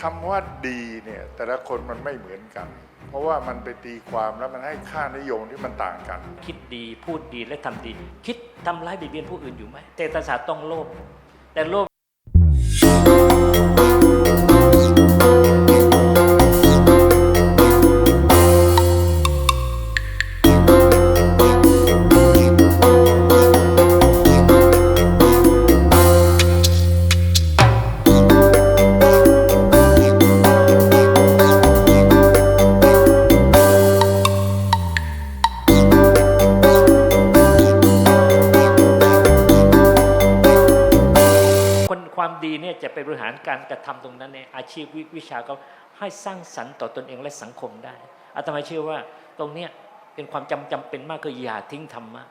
คำว่าดีเนี่ยแต่ละคนมันไม่เหมือนกัน เพราะว่ามันไปตีความแล้วมันให้ค่านิยมที่มันต่างกัน คิดดีพูดดีและทำดี คิดทำร้ายเบียดเบียนผู้อื่นอยู่ไหมเศรษฐศาสตร์ต้องโลภแต่โลภ คนความดีเนี่ยจะไปบริหารการกระทำตรงนั้นในอาชีพวิวิชาก็ให้สร้างสรรค์ต่อตนเองและสังคมได้อาตมาเชื่อว่าตรงเนี้ยเป็นความจำจำเป็นมากคืออย่าทิ้งธรรมะ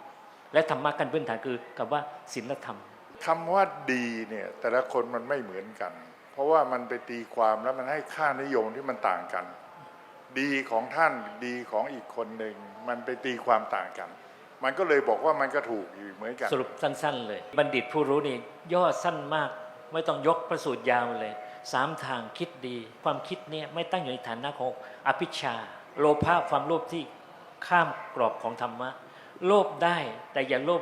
และธรรมะกันพื้นฐานคือกับว่าศีลธรรมคำว่าดีเนี่ยแต่ละคนมันไม่เหมือนกัน เพราะว่ามันไปตีความแล้วมันให้ค่านิยมที่มันต่างกัน ดีของท่านดีของอีกคนหนึ่งมันไปตีความต่างกัน มันก็เลยบอกว่ามันก็ถูกอยู่เหมือนกัน สรุปสั้น ๆ เลย บัณฑิตผู้รู้นี่ย่อสั้นมาก ไม่ต้องยกประสูตรยาวเลยสามทางคิดดี ความคิดเนี่ยไม่ตั้งอยู่ในฐานะของอภิชา โลภะความโลภที่ข้ามกรอบของธรรมะ โลภได้แต่อย่าโลภ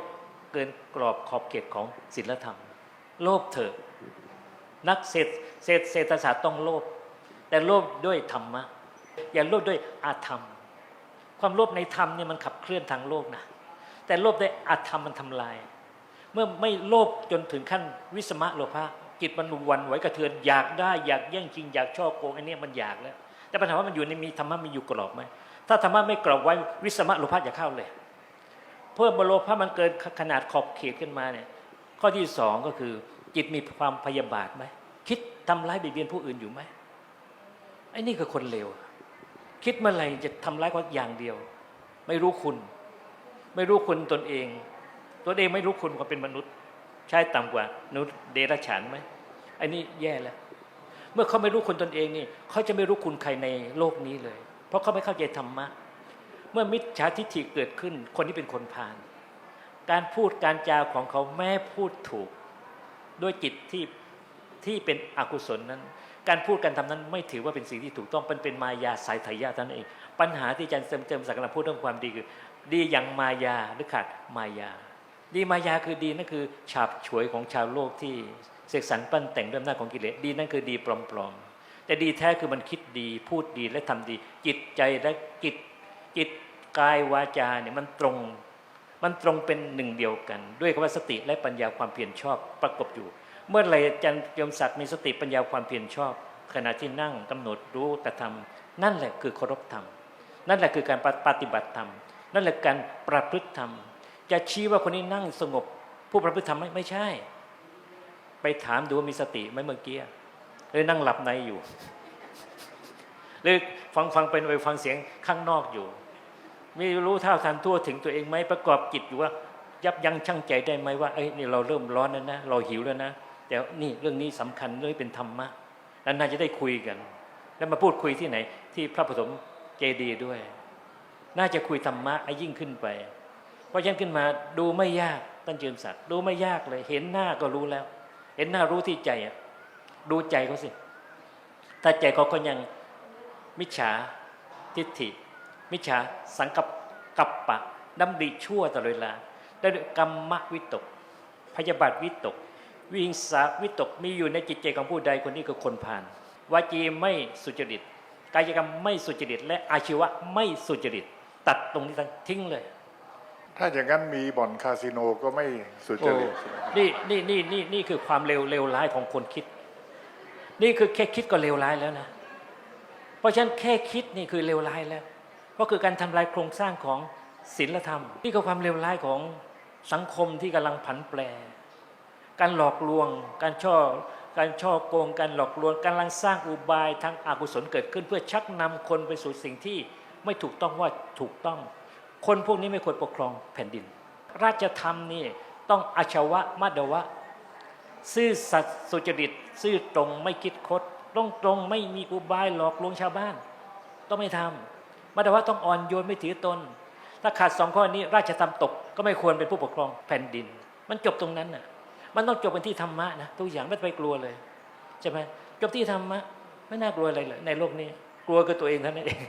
เกินกรอบขอบเขตของศีลธรรม โลภเถอะนักเศรษฐเศรษเศรษฐศาสตร์ต้องโลภแต่โลภด้วยธรรมะ อย่าโลภด้วยอาธรรม ความโลภในธรรมเนี่ยมันขับเคลื่อนทางโลกนะแต่โลภด้วยอาธรรมมันทำลาย เมื่อไม่โลภจนถึงขั้นวิสมะโลภะจิตมันวันไหวกระเทือนอยากได้อยากแย่งจริงอยากชอบโกงอันนี้มันอยากแล้ว แต่ปัญหาว่ามันอยู่ในมีธรรมะมีอยู่กรอบไหมถ้าธรรมะไม่กรอบไว้วิสมะโลภะอย่าเข้าเลย เพิ่มโลภะมันเกินขนาดขอบเขตขึ้นมาเนี่ยข้อที่สองก็คือ จิตมีความพยาบาทไหมคิดทำร้ายเบียดเบียนผู้อื่นอยู่ไหมไอ้นี่คือคนเลวคิดเมื่อไหร่จะทำร้ายก็อย่างเดียว ไม่รู้คุณ ไม่รู้คุณตนเอง ตนเองไม่รู้คุณความเป็นมนุษย์ ใช่ต่ำกว่ามนุษย์เดรัจฉานไหมไอ้นี่แย่แล้วเมื่อเขาไม่รู้คุณตนเองนี่เขาจะไม่รู้คุณใครในโลกนี้เลย เพราะเขาไม่เข้าใจธรรมะเมื่อมิจฉาทิฏฐิเกิดขึ้น คนที่เป็นคนพาลการพูดการจาของเขาแม้พูดถูก ด้วยจิตที่ที่เป็นอกุศลนั้น การพูดการทำนั้นไม่ถือว่าเป็นสิ่งที่ถูกต้องเป็นเป็นมายาสายไถยะท่านั้นเอง ปัญหาที่อาจารย์เติมเติมสักการพูดเรื่องความดีคือ ดีอย่างมายาหรือขาดมายา ดีมายาคือดีนั่นคือฉาบฉวยของชาวโลกที่เสกสรรปั้นแต่งด้วยอำนาจของกิเลสดีนั่นคือดีปลอมๆ แต่ดีแท้คือมันคิดดีพูดดีและทำดี จิตใจและจิตจิตกายวาจาเนี่ยมันตรง มันตรงเป็นหนึ่งเดียวกัน ด้วยคำว่าสติและปัญญาความเพียรชอบประกบอยู่ เมื่อไรจารย์ยมศักดิ์มีสติปัญญาความเพียรชอบ ขณะที่นั่งกำหนดรู้กระทำนั่นแหละคือเคารพธรรม นั่นแหละคือการปฏิบัติธรรม นั่นแหละการประพฤติธรรม จะชี้ว่าคนนี้นั่งสงบ ผู้ประพฤติธรรมไม่ไม่ใช่ ไปถามดูว่ามีสติไหมเมื่อกี้หรือนั่งหลับในอยู่หรือฟังฟังเป็นไปฟังเสียงข้างนอกอยู่ไม่รู้เท่าทันทั่วถึงตัวเองไหมประกอบจิตอยู่ว่า ยับยั้งชั่งใจได้ไหมว่าเอ้ยนี่เราเริ่มร้อนแล้วนะเราหิวแล้วนะแต่นี่เรื่องนี้สำคัญเรื่องเป็นธรรมะแล้วน่าจะได้คุยกัน แล้วมาพูดคุยที่ไหน ที่พระปฐมเจดีย์ด้วย น่าจะคุยธรรมะยิ่งขึ้นไป ราะฉะนั้นขึ้นมาดูไม่ยากท่านเจิมศักดิ์ดูไม่ยากเลย เห็นหน้าก็รู้แล้ว เห็นหน้ารู้ที่ใจอะดูใจเขาสิถ้าใจเขาก็ยังมิจฉาทิฏฐิ มิจฉาสังกับกับปะดำริชั่วตลอดเวลาได้ด้วยกรรมวิตก พยาบาทวิตก วิหิงสาวิตกมีอยู่ในจิตใจของผู้ใดคนนี้คือคนผ่านวาจีไม่สุจริตกายกรรมไม่สุจริต และอาชีวะไม่สุจริต ตัดตรงนี้ทิ้งเลย ถ้าอย่างนั้นมีบ่อนคาสิโนก็ไม่สุจริตนี่นี่นี่นี่นี่คือความเลวเลวร้ายของคนคิด นี่คือแค่คิดก็เลวร้ายแล้วนะ เพราะฉะนั้นแค่คิดนี่คือเลวร้ายแล้ว ก็คือการทำลายโครงสร้างของศีลธรรม นี่คือความเลวร้ายของสังคมที่กำลังผันแปร การหลอกลวง การช่อ การช่อโกง การหลอกลวงกำลังสร้างอุบายทางอากุศลเกิดขึ้น เพื่อชักนำคนไปสู่สิ่งที่ไม่ถูกต้องว่าถูกต้อง คนพวกนี้ไม่ควรปกครองแผ่นดิน ราชธรรมนี่ต้องอาชวะมัดวะ ซื่อสัตย์สุจริต ซื่อตรงไม่คิดคดตรงตรงไม่มีอุบายหลอกลวงชาวบ้าน ต้องไม่ทำมัดวะต้องอ่อนโยนไม่ถือตน ถ้าขาดสองข้อนี้ ราชธรรมตกก็ไม่ควรเป็นผู้ปกครองแผ่นดิน มันจบตรงนั้นน่ะ มันต้องจบกันที่ธรรมะนะทุกอย่างไม่ไปกลัวเลยใช่ไหมจบที่ธรรมะไม่น่ากลัวอะไรเลยในโลกนี้ กลัวก็ตัวเองเท่านั้นเอง